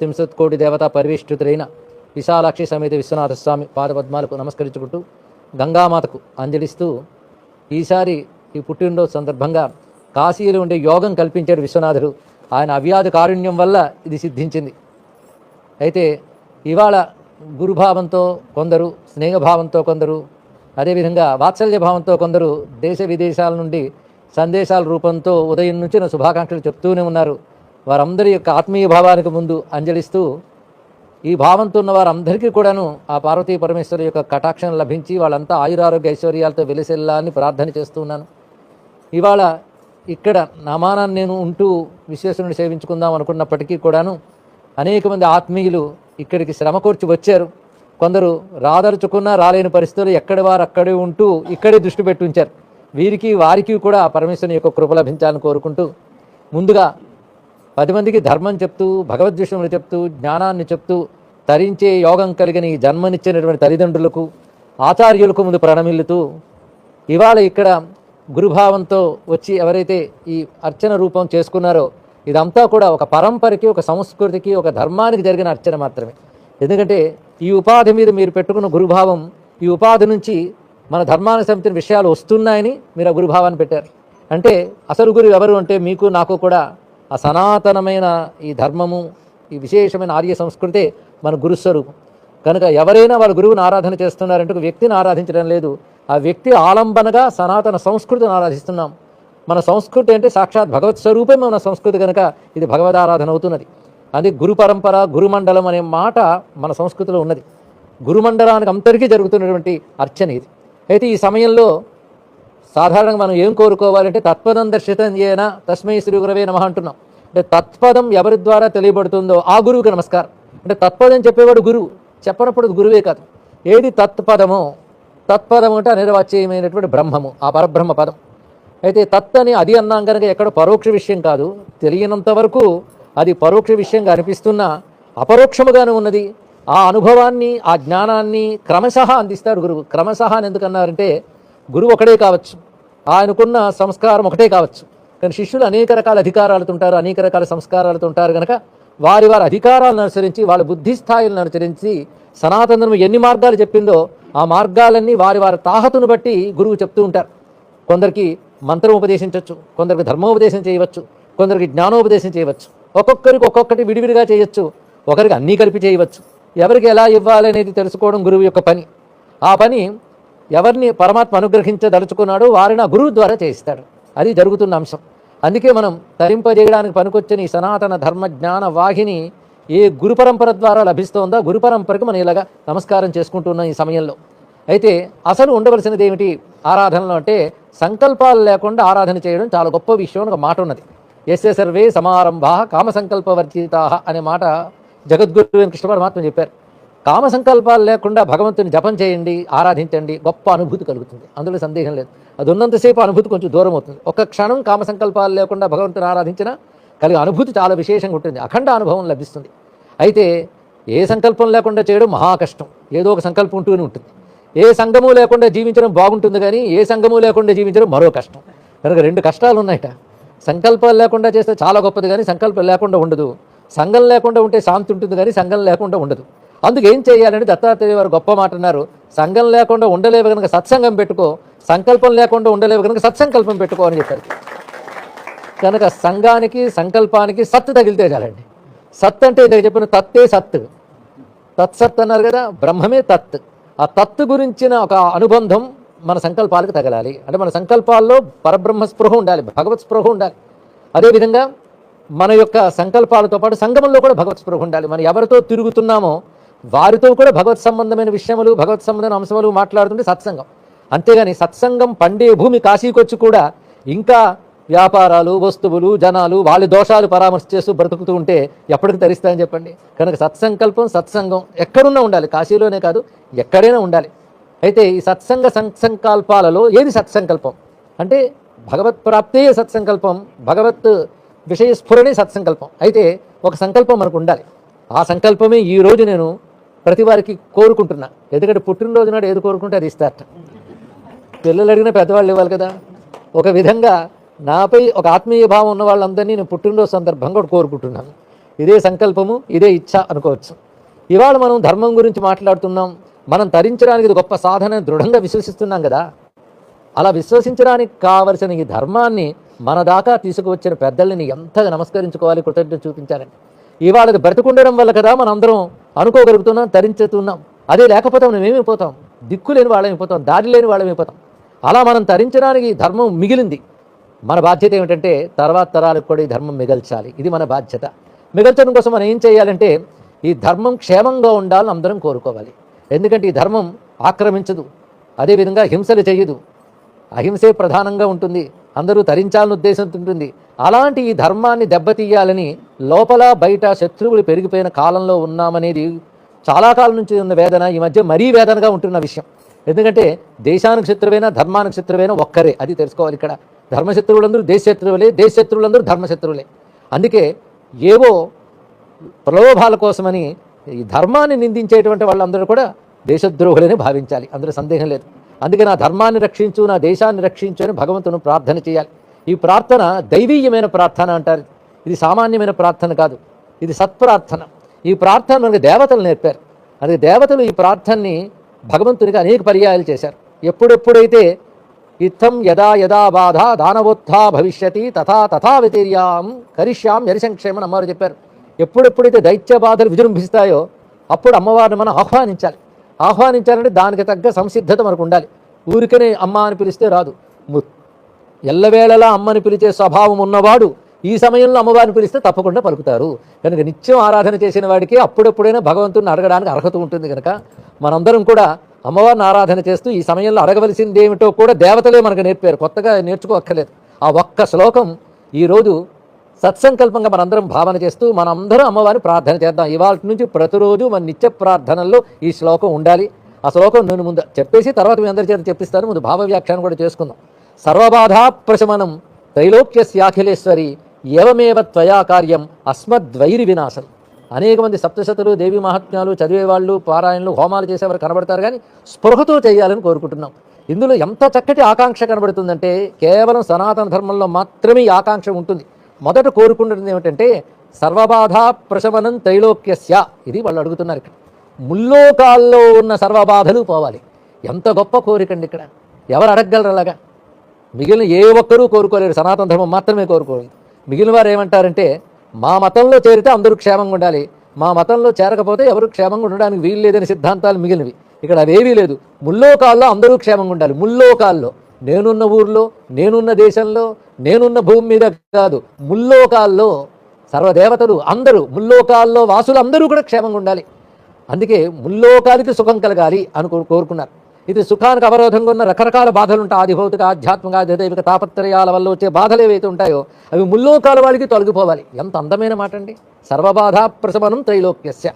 త్రయస్తింశత్ కోటి దేవత పరివేష్టితులైన విశాలాక్షి సమేత విశ్వనాథ స్వామి పాదపద్మాలకు నమస్కరించుకుంటూ గంగామాతకు అంజలిస్తూ ఈసారి ఈ పుట్టినరోజు సందర్భంగా కాశీలో ఉండే యోగం కల్పించాడు విశ్వనాథుడు. ఆయన అవ్యాధి కారుణ్యం వల్ల ఇది సిద్ధించింది. అయితే ఇవాళ గురుభావంతో కొందరు స్నేహభావంతో కొందరు అదేవిధంగా వాత్సల్య భావంతో కొందరు దేశ విదేశాల నుండి సందేశాల రూపంతో ఉదయం నుంచి శుభాకాంక్షలు చెప్తూనే ఉన్నారు. వారందరి యొక్క ఆత్మీయ భావానికి ముందు అంజలిస్తూ ఈ భావంతో ఉన్న వారందరికీ కూడాను ఆ పార్వతీ పరమేశ్వరి యొక్క కటాక్షం లభించి వాళ్ళంతా ఆయురారోగ్య ఐశ్వర్యాలతో వెలిసెల్లాలని ప్రార్థన చేస్తున్నాను ఇవాళ ఇక్కడ నామానాన్ని నేను ఉంటూ విశ్వేశ్వరుని సేవించుకుందాం అనుకున్నప్పటికీ కూడాను అనేక మంది ఆత్మీయులు ఇక్కడికి శ్రమ కూర్చి వచ్చారు. కొందరు రాదరుచుకున్నా రాలేని పరిస్థితులు ఎక్కడి వారు అక్కడే ఉంటూ ఇక్కడే దృష్టి పెట్టి ఉంచారు. వీరికి వారికి కూడా పరమేశ్వరుని యొక్క కృప లభించాలని కోరుకుంటూ ముందుగా పది మందికి ధర్మం చెప్తూ భగవద్విషయములు చెప్తూ జ్ఞానాన్ని చెప్తూ తరించే యోగం కలిగిన ఈ జన్మనిచ్చినటువంటి తల్లిదండ్రులకు ఆచార్యులకు ముందు ప్రణమిల్లుతూ ఇవాళ ఇక్కడ గురుభావంతో వచ్చి ఎవరైతే ఈ అర్చన రూపం చేసుకున్నారో ఇదంతా కూడా ఒక పరంపరకి ఒక సంస్కృతికి ఒక ధర్మానికి జరిగిన అర్చన మాత్రమే. ఎందుకంటే ఈ ఉపాధి మీద మీరు పెట్టుకున్న గురుభావం ఈ ఉపాధి నుంచి మన ధర్మానికి సంబంధించిన విషయాలు వస్తున్నాయని మీరు ఆ గురుభావాన్ని పెట్టారు. అంటే అసలు గురువు ఎవరు అంటే మీకు నాకు కూడా ఆ సనాతనమైన ఈ ధర్మము ఈ విశేషమైన ఆర్య సంస్కృతే మన గురుస్వరూపం కనుక ఎవరైనా వాళ్ళ గురువుని ఆరాధన చేస్తున్నారంటే ఒక వ్యక్తిని ఆరాధించడం లేదు. ఆ వ్యక్తి ఆలంబనగా సనాతన సంస్కృతిని ఆరాధిస్తున్నాం. మన సంస్కృతి అంటే సాక్షాత్ భగవత్ స్వరూపమే మన సంస్కృతి కనుక ఇది భగవద్ ఆరాధన అవుతున్నది. అది గురు పరంపర గురుమండలం అనే మాట మన సంస్కృతిలో ఉన్నది. గురుమండలానికి అంతరికీ జరుగుతున్నటువంటి అర్చన ఇది. అయితే ఈ సమయంలో సాధారణంగా మనం ఏం కోరుకోవాలంటే తత్పదం దర్శితం తస్మై శ్రీ గురవే నమ అంటున్నాం. అంటే తత్పదం ఎవరి ద్వారా తెలియబడుతుందో ఆ గురువుకి నమస్కారం. అంటే తత్పదం చెప్పేవాడు గురువు. చెప్పనప్పుడు గురువే కాదు. ఏది తత్పదమో తత్పదం అంటే అనిర్వాచ్యమైనటువంటి బ్రహ్మము ఆ పరబ్రహ్మ పదం. అయితే తత్ అని అది అన్నాం కనుక ఎక్కడ పరోక్ష విషయం కాదు. తెలియనంత వరకు అది పరోక్ష విషయంగా అనిపిస్తున్నా అపరోక్షముగానే ఉన్నది. ఆ అనుభవాన్ని ఆ జ్ఞానాన్ని క్రమశః అందిస్తాడు గురువు. క్రమశః అని ఎందుకన్నారంటే గురువు ఒకడే కావచ్చు. ఆయనకున్న సంస్కారం ఒకటే కావచ్చు. కానీ శిష్యులు అనేక రకాల అధికారాలతో ఉంటారు అనేక రకాల సంస్కారాలతో ఉంటారు కనుక వారి వారి అధికారాలను అనుసరించి వాళ్ళ బుద్ధి స్థాయిలను అనుసరించి సనాతన ధర్మం ఎన్ని మార్గాలు చెప్పిందో ఆ మార్గాలన్నీ వారి వారి తాహతును బట్టి గురువు చెప్తూ ఉంటారు. కొందరికి మంత్రం ఉపదేశించవచ్చు కొందరికి ధర్మోపదేశం చేయవచ్చు కొందరికి జ్ఞానోపదేశం చేయవచ్చు. ఒక్కొక్కరికి ఒక్కొక్కటి విడివిడిగా చేయొచ్చు ఒకరికి అన్నీ కలిపి చేయవచ్చు. ఎవరికి ఎలా ఇవ్వాలనేది తెలుసుకోవడం గురువు యొక్క పని. ఆ పని ఎవరిని పరమాత్మ అనుగ్రహించదలుచుకున్నాడో వారిని ఆ గురువు ద్వారా చేయిస్తాడు. అది జరుగుతున్న అంశం. అందుకే మనం తరింపజేయడానికి పనికొచ్చిన ఈ సనాతన ధర్మ జ్ఞాన వాహిని ఏ గురు పరంపర ద్వారా లభిస్తోందో గురు పరంపరకు మనం ఇలాగా నమస్కారం చేసుకుంటున్నాం ఈ సమయంలో. అయితే అసలు ఉండవలసినది ఏమిటి? ఆరాధనలో అంటే సంకల్పాలు లేకుండా ఆరాధన చేయడం చాలా గొప్ప విషయం అని ఒక మాట ఉన్నది. ఎస్ఏ సర్వే సమారంభా కామ సంకల్పవర్జితా అనే మాట జగద్గురు కృష్ణ పరమాత్మ చెప్పారు. కామ సంకల్పాలు లేకుండా భగవంతుని జపం చేయండి ఆరాధించండి గొప్ప అనుభూతి కలుగుతుంది. అందులో సందేహం లేదు. అది ఉన్నంతసేపు అనుభూతి కొంచెం దూరం అవుతుంది. ఒక క్షణం కామ సంకల్పాలు లేకుండా భగవంతుని ఆరాధించినా కలిగే అనుభూతి చాలా విశేషంగా ఉంటుంది. అఖండ అనుభవం లభిస్తుంది. అయితే ఏ సంకల్పం లేకుండా చేయడం మహా కష్టం ఏదో ఒక సంకల్పం ఉంటూనే ఉంటుంది. ఏ సంఘము లేకుండా జీవించడం బాగుంటుంది కానీ ఏ సంఘము లేకుండా జీవించడం మరో కష్టం. కనుక రెండు కష్టాలు ఉన్నాయట. సంకల్పాలు లేకుండా చేస్తే చాలా గొప్పది కానీ సంకల్పం లేకుండా ఉండదు. సంఘం లేకుండా ఉంటే శాంతి ఉంటుంది కానీ సంఘం లేకుండా ఉండదు. అందుకు ఏం చేయాలని దత్తాత్రేయ వారు గొప్ప మాట అన్నారు. సంఘం లేకుండా ఉండలేవు కనుక సత్సంగం పెట్టుకో. సంకల్పం లేకుండా ఉండలేవు కనుక సత్సంకల్పం పెట్టుకో అని చెప్పారు. కనుక సంఘానికి సంకల్పానికి సత్ తగిలితే చాలండి. సత్ అంటే ఇందాక చెప్పిన తత్తే సత్. తత్సత్ అన్నారు కదా బ్రహ్మమే తత్. ఆ తత్ గురించిన ఒక అనుబంధం మన సంకల్పాలకు తగలాలి. అంటే మన సంకల్పాల్లో పరబ్రహ్మ స్పృహ ఉండాలి భగవత్ స్పృహ ఉండాలి. అదేవిధంగా మన యొక్క సంకల్పాలతో పాటు సంగమంలో కూడా భగవత్ స్పృహ ఉండాలి. మనం ఎవరితో తిరుగుతున్నామో వారితో కూడా భగవత్ సంబంధమైన విషయములు భగవత్ సంబంధమైన అంశములు మాట్లాడుతుంటే సత్సంగం. అంతేగాని సత్సంగం పండే భూమి కాశీకొచ్చి కూడా ఇంకా వ్యాపారాలు వస్తువులు జనాలు వాళ్ళ దోషాలు పరామర్శ చేస్తూ బ్రతుకుతూ ఉంటే ఎప్పటికి తరిస్తాయని చెప్పండి. కనుక సత్సంకల్పం సత్సంగం ఎక్కడున్నా ఉండాలి. కాశీలోనే కాదు ఎక్కడైనా ఉండాలి. అయితే ఈ సత్సంగ సత్సంకల్పాలలో ఏది సత్సంకల్పం? అంటే భగవత్ ప్రాప్తే సత్సంకల్పం భగవత్ విషయ స్ఫురణే సత్సంకల్పం. అయితే ఒక సంకల్పం మనకు ఉండాలి. ఆ సంకల్పమే ఈ రోజు నేను ప్రతి వారికి కోరుకుంటున్నా. ఎందుకంటే పుట్టినరోజు నాడు ఏది కోరుకుంటే అది ఇస్తారట పిల్లలు అడిగిన పెద్దవాళ్ళు ఇవ్వాలి కదా. ఒక విధంగా నాపై ఒక ఆత్మీయ భావం ఉన్న వాళ్ళందరినీ నేను పుట్టినరోజు సందర్భంగా కూడా కోరుకుంటున్నాను. ఇదే సంకల్పము ఇదే ఇచ్ఛ అనుకోవచ్చు. ఇవాళ మనం ధర్మం గురించి మాట్లాడుతున్నాం. మనం తరించడానికి ఇది గొప్ప సాధన దృఢంగా విశ్వసిస్తున్నాం కదా. అలా విశ్వసించడానికి కావలసిన ఈ ధర్మాన్ని మన దాకా తీసుకువచ్చిన పెద్దల్ని ఎంతగా నమస్కరించుకోవాలి కృతజ్ఞత చూపించాలని. ఇవాళ అది బ్రతికుండడం వల్ల కదా మనందరం అందరం అనుకోగలుగుతున్నాం తరించుతున్నాం. అదే లేకపోతే మనం ఏమైపోతాం దిక్కు లేని వాళ్ళమైపోతాం దారి లేని వాళ్ళమైపోతాం అలా మనం తరించడానికి ధర్మం మిగిలింది. మన బాధ్యత ఏమిటంటే తర్వాత తరాలకు కూడా ఈ ధర్మం మిగల్చాలి. ఇది మన బాధ్యత. మిగల్చడం కోసం మనం ఏం చేయాలంటే ఈ ధర్మం క్షేమంగా ఉండాలని అందరం కోరుకోవాలి. ఎందుకంటే ఈ ధర్మం ఆక్రమించదు. అదేవిధంగా హింసలు చేయదు. అహింసే ప్రధానంగా ఉంటుంది. అందరూ తరించాలని ఉద్దేశంతో ఉంటుంది. అలాంటి ఈ ధర్మాన్ని దెబ్బతీయాలని లోపల బయట శత్రువులు పెరిగిపోయిన కాలంలో ఉన్నామనేది చాలా కాలం నుంచి ఉన్న వేదన ఈ మధ్య మరీ వేదనగా ఉంటున్న విషయం. ఎందుకంటే దేశానికి శత్రువైనా ధర్మానికి శత్రువైనా ఒక్కరే అది తెలుసుకోవాలి ఇక్కడ. ధర్మశత్రువులందరూ దేశశత్రువులే దేశశత్రువులందరూ ధర్మశత్రువులే. అందుకే ఏవో ప్రలోభాల కోసమని ఈ ధర్మాన్ని నిందించేటువంటి వాళ్ళందరూ కూడా దేశద్రోహులని భావించాలి. అందులో సందేహం లేదు. అందుకే నా ధర్మాన్ని రక్షించు నా దేశాన్ని రక్షించు అని భగవంతుని ప్రార్థన చేయాలి. ఈ ప్రార్థన దైవీయమైన ప్రార్థన అంటారు. ఇది సామాన్యమైన ప్రార్థన కాదు. ఇది సత్ప్రార్థన. ఈ ప్రార్థన మనకి దేవతలు నేర్పారు. అందుకే దేవతలు ఈ ప్రార్థనని భగవంతునికి అనేక పర్యాయాలు చేశారు. ఎప్పుడెప్పుడైతే ఇత్థం యదా యదా బాధ దానవోత్థా భవిష్యతి తథా తథా వ్యతిర్యాం కరిష్యాం యరిసంక్షేమని అమ్మవారు చెప్పారు. ఎప్పుడెప్పుడైతే దైత్య బాధలు విజృంభిస్తాయో అప్పుడు అమ్మవారిని మనం ఆహ్వానించాలి. ఆహ్వానించాలంటే దానికి తగ్గ సంసిద్ధత మనకు ఉండాలి. ఊరికనే అమ్మ అని పిలిస్తే రాదు. ఎల్లవేళలా అమ్మని పిలిచే స్వభావం ఉన్నవాడు ఈ సమయంలో అమ్మవారిని పిలిస్తే తప్పకుండా పలుకుతారు. కనుక నిత్యం ఆరాధన చేసిన వాడికి అప్పుడప్పుడైనా భగవంతుని అడగడానికి అర్హత ఉంటుంది కనుక మనందరం కూడా అమ్మవారిని ఆరాధన చేస్తూ ఈ సమయంలో అడగవలసింది ఏమిటో కూడా దేవతలే మనకు నేర్పారు. కొత్తగా నేర్చుకోక్కర్లేదు. ఆ ఒక్క శ్లోకం ఈరోజు సత్సంకల్పంగా మనందరం భావన చేస్తూ మనందరం అమ్మవారిని ప్రార్థన చేద్దాం. ఇవాళ నుంచి ప్రతిరోజు మన నిత్య ప్రార్థనల్లో ఈ శ్లోకం ఉండాలి. ఆ శ్లోకం నేను ముందు చెప్పేసి తర్వాత మీ అందరి చేత చెప్పిస్తాను. ముందు భావ వ్యాఖ్యానం కూడా చేసుకుందాం. సర్వబాధా ప్రశమనం త్రైలోక్యస్యాఖిలేశ్వరి ఏవమేవ త్వయా కార్యం అస్మద్వైరి వినాశం. అనేక మంది సప్తశతులు దేవి మహాత్మ్యాలు చదివేవాళ్ళు పారాయణలు హోమాలు చేసేవారు కనబడతారు కానీ స్పృహతో చేయాలని కోరుకుంటున్నాం. ఇందులో ఎంత చక్కటి ఆకాంక్ష కనబడుతుందంటే కేవలం సనాతన ధర్మంలో మాత్రమే ఈ ఆకాంక్ష ఉంటుంది. మొదట కోరుకుంటున్నది ఏమిటంటే సర్వబాధా ప్రశమనం త్రైలోక్యస్య ఇది వాళ్ళు అడుగుతున్నారు ఇక్కడ. ముల్లోకాల్లో ఉన్న సర్వబాధలు పోవాలి. ఎంత గొప్ప కోరికండి ఇక్కడ. ఎవరు అడగగలరు అలాగా? మిగిలిన ఏ ఒక్కరూ కోరుకోలేరు. సనాతన ధర్మం మాత్రమే కోరుకోలేదు. మిగిలిన వారు ఏమంటారంటే మా మతంలో చేరితే అందరూ క్షేమంగా ఉండాలి. మా మతంలో చేరకపోతే ఎవరు క్షేమంగా ఉండడానికి వీలు లేదని సిద్ధాంతాలు మిగిలినవి. ఇక్కడ అవేవీ లేదు. ముల్లోకాల్లో అందరూ క్షేమంగా ఉండాలి. ముల్లోకాల్లో. నేనున్న ఊర్లో నేనున్న దేశంలో నేనున్న భూమి మీద కాదు. ముల్లోకాల్లో సర్వదేవతలు అందరూ ముల్లోకాల్లో వాసులు అందరూ కూడా క్షేమంగా ఉండాలి. అందుకే ముల్లోకానికి సుఖం కలగాలి అని కోరుకున్నారు. ఇది సుఖానికి అవరోధంగా ఉన్న రకరకాల బాధలు ఉంటాయి. ఆదిభౌతిక ఆధ్యాత్మిక ఆధ్యాత్మిక తాపత్రయాల వల్ల వచ్చే బాధలు ఏవైతే ఉంటాయో అవి ముల్లోకాల వాళ్ళకి తొలగిపోవాలి. ఎంత అందమైన మాట అండి. సర్వబాధా ప్రశమనం త్రైలోక్యస్య.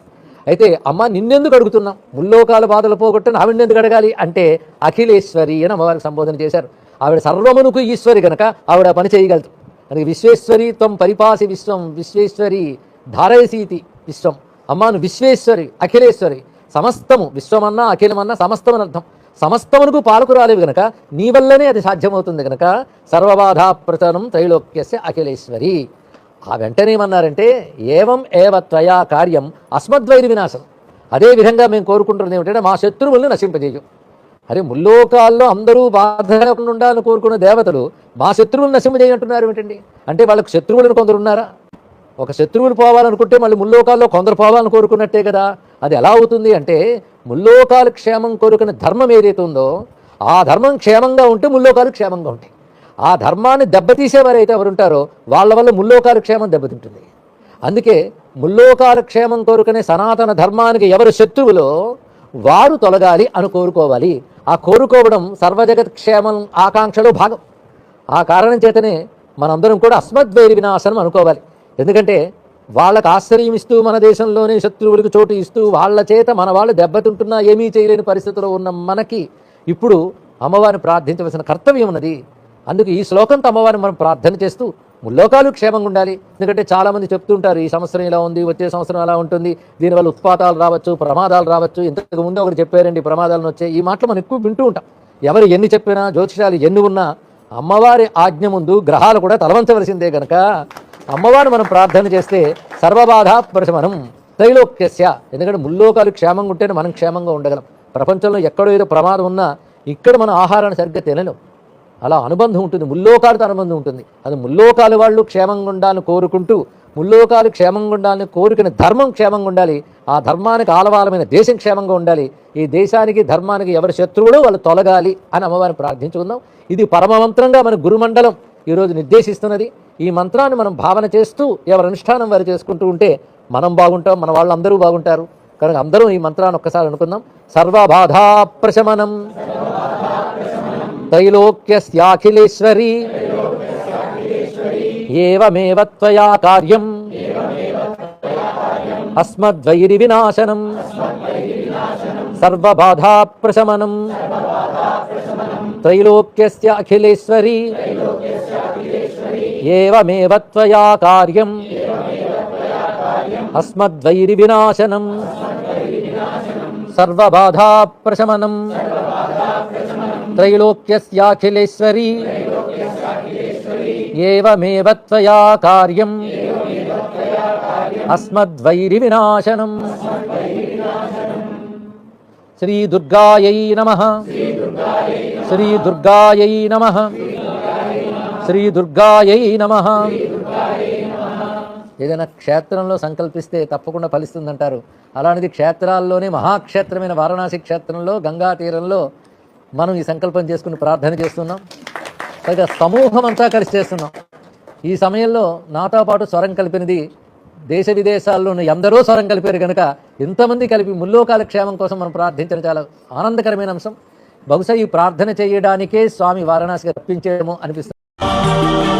అయితే అమ్మ నిన్నెందుకు అడుగుతున్నాం ముల్లోకాల బాధలు పోగొట్టని ఆవిడ ఎందుకు అడగాలి? అంటే అఖిలేశ్వరి అని అమ్మవారికి సంబోధన చేశారు. ఆవిడ సర్వమునుకు ఈశ్వరి కనుక ఆవిడ పని చేయగలదు. అందుకే విశ్వేశ్వరి త్వం పరిపాసి విశ్వం విశ్వేశ్వరి ధారయసీతి విశ్వం. అమ్మాను విశ్వేశ్వరి అఖిలేశ్వరి. సమస్తము విశ్వమన్నా అఖిలమన్నా సమస్తమని అర్థం. సమస్తమునకు పాలకురాలేవి గనక నీ వల్లనే అది సాధ్యమవుతుంది గనక సర్వబాధా ప్రచనం త్రైలోక్యస్య అఖిలేశ్వరి. ఆ వెంటనే ఏమన్నారంటే ఏవం ఏవ త్వయా కార్యం అస్మద్వైరి వినాశం. అదే విధంగా మేము కోరుకుంటున్నది ఏమిటంటే మా శత్రువుల్ని నశింపజేయు. అరే ముల్లోకాల్లో అందరూ బాధకుండా ఉండాలని కోరుకున్న దేవతలు మా శత్రువులు నశింపజేయంటున్నారు ఏమిటండి? అంటే వాళ్ళకు శత్రువులను కొందరు ఉన్నారా? ఒక శత్రువులు పోవాలనుకుంటే మళ్ళీ ముల్లోకాల్లో కొందరు పోవాలని కోరుకున్నట్టే కదా. అది ఎలా అవుతుంది అంటే ముల్లోకాలు క్షేమం కోరుకునే ధర్మం ఏదైతే ఉందో ఆ ధర్మం క్షేమంగా ఉంటే ముల్లోకాలు క్షేమంగా ఉంటాయి. ఆ ధర్మాన్ని దెబ్బతీసేవారైతే ఎవరు ఉంటారో వాళ్ళ వల్ల ముల్లోకాలు క్షేమం దెబ్బతింటుంది. అందుకే ముల్లోకాల క్షేమం కోరుకునే సనాతన ధర్మానికి ఎవరు శత్రువులో వారు తొలగాలి అని కోరుకోవాలి. ఆ కోరుకోవడం సర్వజగత్ క్షేమం ఆకాంక్షలో భాగం. ఆ కారణం చేతనే మనందరం కూడా అస్మద్వైరి వినాశనం అనుకోవాలి. ఎందుకంటే వాళ్ళకు ఆశ్చర్యం ఇస్తూ మన దేశంలోనే శత్రువులకు చోటు ఇస్తూ వాళ్ళ చేత మన వాళ్ళు దెబ్బతింటున్నా ఏమీ చేయలేని పరిస్థితిలో ఉన్న మనకి ఇప్పుడు అమ్మవారిని ప్రార్థించవలసిన కర్తవ్యం ఉన్నది. అందుకు ఈ శ్లోకంతో అమ్మవారిని మనం ప్రార్థన చేస్తూ ముల్లోకాలు క్షేమంగా ఉండాలి. ఎందుకంటే చాలామంది చెప్తుంటారు ఈ సంవత్సరం ఇలా ఉంది వచ్చే సంవత్సరం అలా ఉంటుంది. దీనివల్ల ఉత్పాతాలు రావచ్చు ప్రమాదాలు రావచ్చు. ఇంతకు ముందు ఒకరు చెప్పారండి ప్రమాదాలను వచ్చే ఈ మాటలు మనం ఎక్కువ వింటూ ఉంటాం. ఎవరు ఎన్ని చెప్పినా జ్యోతిషాలు ఎన్ని ఉన్నా అమ్మవారి ఆజ్ఞ ముందు గ్రహాలు కూడా తలవంచవలసిందే గనక. అమ్మవారిని మనం ప్రార్థన చేస్తే సర్వబాధ ప్రశమనం త్రైలోక్యస్య. ఎందుకంటే ముల్లోకాలు క్షేమంగా ఉంటేనే మనం క్షేమంగా ఉండగలం. ప్రపంచంలో ఎక్కడో ఏదో ప్రమాదం ఉన్నా ఇక్కడ మనం ఆహారాన్ని సరిగ్గా తినలేం. అలా అనుబంధం ఉంటుంది ముల్లోకాలతో అనుబంధం ఉంటుంది. అది ముల్లోకాలు వాళ్ళు క్షేమంగా ఉండాలని కోరుకుంటూ ముల్లోకాలు క్షేమంగా ఉండాలని కోరుకునే ధర్మం క్షేమంగా ఉండాలి. ఆ ధర్మానికి ఆలవాలమైన దేశం క్షేమంగా ఉండాలి. ఈ దేశానికి ధర్మానికి ఎవరి శత్రువులు వాళ్ళు తొలగాలి అని అమ్మవారిని ప్రార్థించుకుందాం. ఇది పరమమంత్రంగా మన గురుమండలం. ఈరోజు నిర్దేశిస్తున్నది. ఈ మంత్రాన్ని మనం భావన చేస్తూ ఎవరి అనుష్ఠానం వారు చేసుకుంటూ ఉంటే మనం బాగుంటాం మన వాళ్ళు అందరూ బాగుంటారు. కనుక అందరూ ఈ మంత్రాన్ని ఒక్కసారి అనుకుందాం. సర్వబాధా ప్రశమనం. త్రైలోక్యస్యాఖిలేశ్వరి ఏవమేవ త్వయా కార్యం. అస్మద్వైరి వినాశనం. సర్వబాధా ప్రశమనం. त्रैलोक्यस्य अखिलेश्वरी। एवमेव त्वया कार्यम्। अस्मद्वैरिविनाशनम्। सर्वबाधाप्रशमनम्। त्रैलोक्यस्याखिलेश्वरी एवमेव त्वया कार्यम्। अस्मद्वैरिविनाशनम्। శ్రీ దుర్గాయై నమ. శ్రీ దుర్గాయై నమ. శ్రీ దుర్గాయై నమ. ఏదైనా క్షేత్రంలో సంకల్పిస్తే తప్పకుండా ఫలిస్తుందంటారు. అలాంటిది క్షేత్రాల్లోనే మహాక్షేత్రమైన వారణాసి క్షేత్రంలో గంగా తీరంలో మనం ఈ సంకల్పం చేసుకుని ప్రార్థన చేస్తున్నాం. పైగా సమూహం అంతా కలిసి చేస్తున్నాం. ఈ సమయంలో నాతో పాటు స్వరం కలిపినది దేశ విదేశాల్లోని ఎందరో స్వరం కలిపారు కనుక ఇంతమంది కలిపి ముల్లోకాల క్షేమం కోసం మనం ప్రార్థించడం చాలా ఆనందకరమైన అంశం. బహుశా ఈ ప్రార్థన చేయడానికే స్వామి వారణాసికి రప్పించేయడము అనిపిస్తుంది.